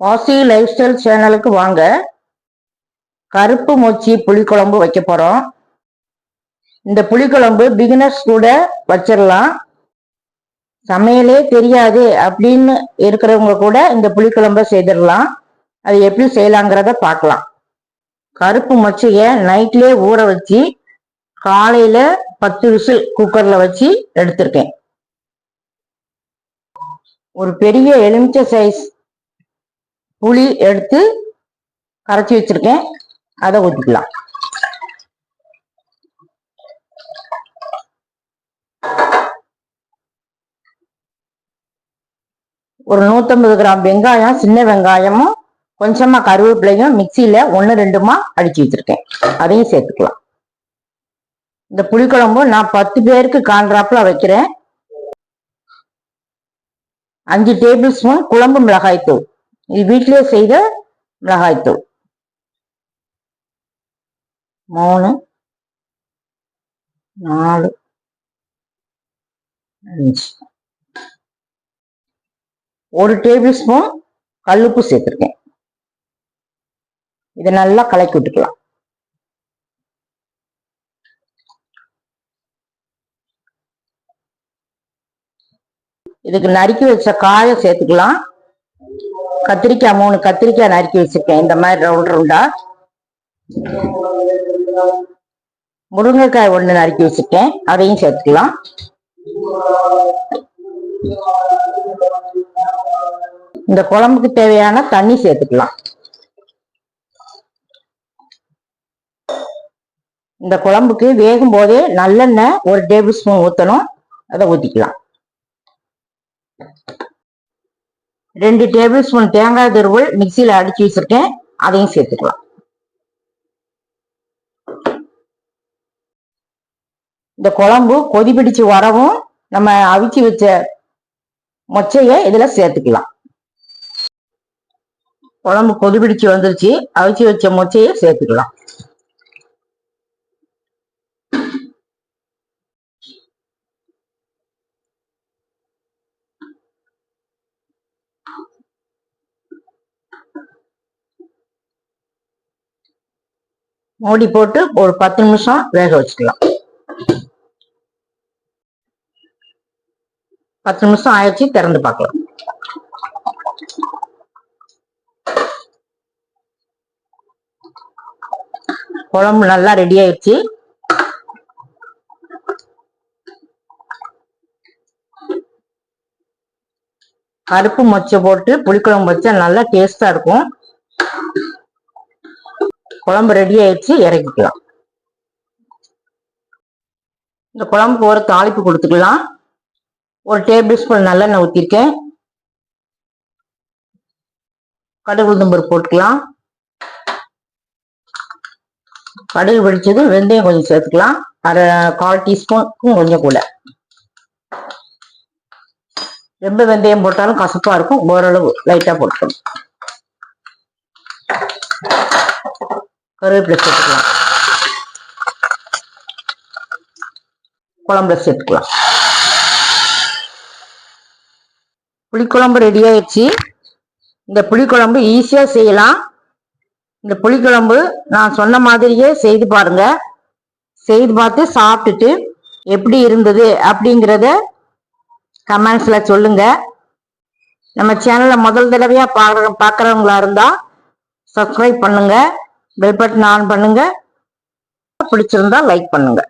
பாசி life style சேனலுக்கு வாங்க. கருப்பு மொச்சி புளிக்குழம்பு வைக்க போகிறோம் இந்த புளிக்குழம்பு பிகினர்ஸ் கூட வச்சிடலாம் சமையலே தெரியாது அப்படின்னு இருக்கிறவங்க கூட இந்த புளிக்குழம்ப செய்திடலாம். அது எப்படி செய்யலாங்கிறத பார்க்கலாம். கருப்பு மொச்சையை நைட்லேயே ஊற வச்சு காலையில் பத்து விசில் குக்கரில் வச்சு எடுத்திருக்கேன். ஒரு பெரிய எலுமிச்சை சைஸ் புளி எடுத்து கரைச்சி வச்சிருக்கேன். அதை ஊற்றிக்கலாம் ஒரு நூற்றம்பது கிராம் வெங்காயம் சின்ன வெங்காயமும் கொஞ்சமா கருவேப்பிலையும் மிக்சியில ஒன்று ரெண்டுமா அடிச்சு வச்சிருக்கேன். அதையும் சேர்த்துக்கலாம். இந்த புளிக்குழம்பு நான் பத்து பேருக்கு காண்றாப்புல வைக்கிறேன். அஞ்சு டேபிள் ஸ்பூன் குழம்பு மிளகாய் தூள் இது வீட்டிலேயே செய்த மிளகாய்த்தூள் மூணு நாலு அஞ்சு ஒரு டேபிள் ஸ்பூன் கல்லுப்பு சேர்த்துருக்கேன் இதை நல்லா கலக்கி விட்டுக்கலாம் இதுக்கு நறுக்கி வச்ச காயை சேர்த்துக்கலாம் கத்திரிக்காய் மூணு கத்திரிக்காய் நறுக்கி வச்சிருக்கேன். இந்த மாதிரி ரவுண்ட் ரவுண்டா முருங்கைக்காய் ஒண்ணு நறுக்கி வச்சிருக்கேன். அதையும் சேர்த்துக்கலாம். இந்த குழம்புக்கு தேவையான தண்ணி சேர்த்துக்கலாம். இந்த குழம்புக்கு வேகும் போதே நல்லெண்ணெய் ஒரு டேபிள் ஸ்பூன் ஊற்றணும் அதை ஊற்றிக்கலாம் ரெண்டு டேபிள் ஸ்பூன் தேங்காய் துருவல் மிக்சியில் அடிச்சு வச்சிருக்கேன். அதையும் சேர்த்துக்கலாம். இந்த குழம்பு கொதி பிடிச்சு வரவும் நம்ம அவிச்சு வச்ச மொச்சையை இதில் சேர்த்துக்கலாம். குழம்பு கொதி பிடிச்சு வந்துருச்சு. அவிச்சு வச்ச மொச்சையை சேர்த்துக்கலாம். மூடி போட்டு ஒரு பத்து நிமிஷம் வேக வச்சுக்கலாம். பத்து நிமிஷம் ஆயிடுச்சு திறந்து பார்க்கலாம். குழம்பு நல்லா ரெடி ஆயிடுச்சு. கருப்பு மொச்சை போட்டு புளிக்குழம்பு வச்சா நல்லா டேஸ்டா இருக்கும். குழம்பு ரெடி ஆயிடுச்சு இறக்கிக்கலாம். இந்த குழம்புக்கு ஒரு தாளிப்பு கொடுத்துக்கலாம். ஒரு டேபிள் ஸ்பூன் நல்லெண்ணெய் ஊற்றிருக்கேன் கடுகு உளுந்தம்பருப்பு போட்டுக்கலாம். கடுகு வெடிச்சது வெந்தயம் கொஞ்சம் சேர்த்துக்கலாம். அரை கால் டீஸ்பூனுக்கும் கொஞ்சம் கூட. ரொம்ப வெந்தயம் போட்டாலும் கசப்பா இருக்கும். ஓரளவு லைட்டா போட்டுக்கணும். கருவேப்பிலை சேர்த்துக்கலாம். குழம்புல சேர்த்துக்கலாம். புளிக்குழம்பு ரெடி ஆயிடுச்சு. இந்த புளிக்குழம்பு ஈஸியாக செய்யலாம். இந்த புளிக்குழம்பு நான் சொன்ன மாதிரியே செய்து பாருங்க. செய்து பார்த்து சாப்பிட்டுட்டு எப்படி இருந்தது அப்படிங்கிறத கமெண்ட்ஸில் சொல்லுங்க. நம்ம சேனலை முதல் தடவையாக பாக்குற பார்க்குறவங்களா இருந்தால் சப்ஸ்கிரைப் பண்ணுங்கள் பெல் பட்டன் ஆன் பண்ணுங்க. பிடிச்சிருந்தா லைக் பண்ணுங்க.